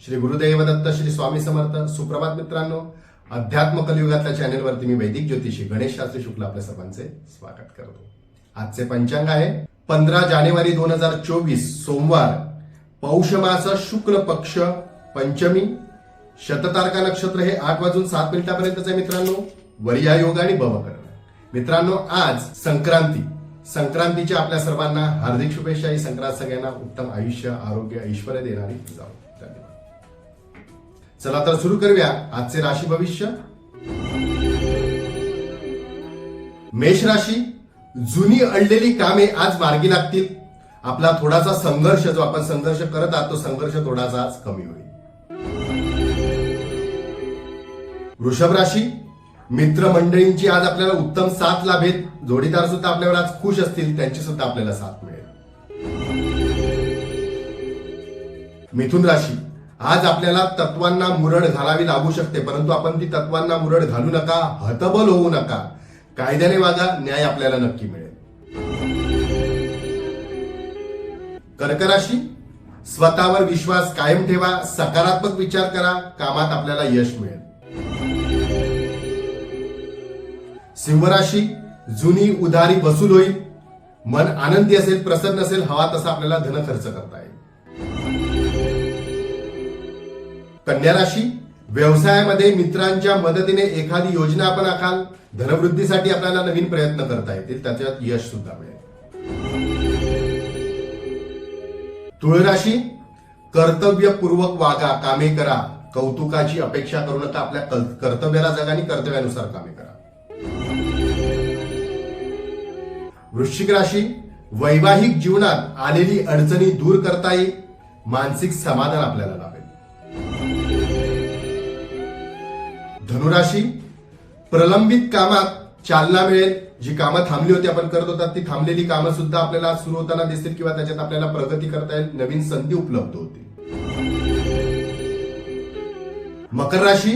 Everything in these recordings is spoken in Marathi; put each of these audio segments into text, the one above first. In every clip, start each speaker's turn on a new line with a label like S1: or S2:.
S1: श्री गुरुदेव दत्त श्री स्वामी समर्थ सुप्रभात मित्रांनो. अध्यात्म कलियुगातल्या चॅनेलवरती मी वैदिक ज्योतिषी गणेश शास्त्री शुक्ल आपल्या सर्वांचे स्वागत करतो. आजचे पंचांग आहे पंधरा जानेवारी दोन हजार चोवीस सोमवार पौष मास शुक्ल पक्ष पंचमी शततारका नक्षत्र हे आठ वाजून सात मिनिटापर्यंतच आहे मित्रांनो. वरिया योग आणि भवकर्ण मित्रांनो आज संक्रांती. संक्रांतीच्या आपल्या सर्वांना हार्दिक शुभेच्छा. ही संक्रांत सगळ्यांना उत्तम आयुष्य आरोग्य ऐश्वर्य देणारी जाऊ धन्यवाद. चला तर सुरू करूया आजचे राशी भविष्य. मेष राशी जुनी अडलेली कामे आज मार्गी लागतील. आपला थोडासा संघर्ष जो आपण संघर्ष करत आहात तो संघर्ष थोडासा आज कमी होईल. वृषभ राशी मित्रमंडळींची आज आपल्याला उत्तम साथ लाभेल. जोडीदार सुद्धा आपल्यावर आज खुश असतील त्यांची सुद्धा आपल्याला साथ मिळेल. मिथुन राशी आज आपल्याला तत्वांना मुरड घालावी लागू शकते परंतु आपण ती तत्वांना मुरड घालू नका हतबल होऊ नका. कायद्याने वागा न्याय आपल्याला नक्की मिळेल. कर्क राशी स्वतःवर विश्वास कायम ठेवा सकारात्मक विचार करा कामात आपल्याला यश मिळेल. सिंहराशी जुनी उधारी वसूल होईल मन आनंदी असेल प्रसन्न असेल हवा तसा आपल्याला धन खर्च करता येईल. कन्या राशी व्यवसायामध्ये मित्रांच्या मदतीने एखादी योजना आपण आखाल धनवृद्धीसाठी आपल्याला नवीन प्रयत्न करता येतील त्याच्यात यश सुद्धा मिळेल. तुळ राशी कर्तव्यपूर्वक वागा कामे करा. कौतुकाची अपेक्षा करू नका आपल्या कर्तव्याला जगा आणि कर्तव्यानुसार कामे करा. वृश्चिक राशी वैवाहिक जीवनात आलेली अडचणी दूर करता येईल मानसिक समाधान आपल्याला लाभेल. धनुराशी प्रलंबित कामात चालना मिळेल. जी कामं थांबली होती आपण करत होता ती थांबलेली कामं सुद्धा आपल्याला सुरू होताना दिसतील किंवा त्याच्यात आपल्याला प्रगती करता येईल नवीन संधी उपलब्ध होती मकर राशी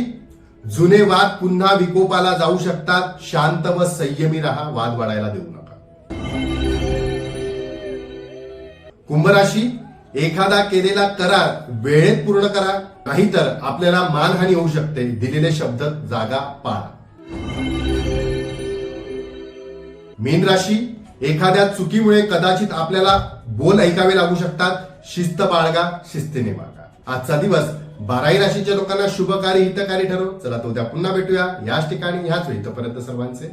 S1: जुने वाद पुन्हा विकोपाला जाऊ शकतात. शांत व संयमी राहा वाद वाढायला देऊ नका. कुंभ राशी एखादा केलेला करार वेळेत पूर्ण करा. नाहीतर आपल्याला मानहानी होऊ शकते. दिलेले शब्द जागा पाळा. मीन राशी एखाद्या चुकीमुळे कदाचित आपल्याला बोल ऐकावे लागू शकतात. शिस्त बाळगा शिस्तीने बाळगा आजचा दिवस बाराही राशीच्या लोकांना शुभकारी हितकारी ठरो चला तो उद्या पुन्हा भेटूया. याच ठिकाणी ह्याच वेळी तोपर्यंत सर्वांचे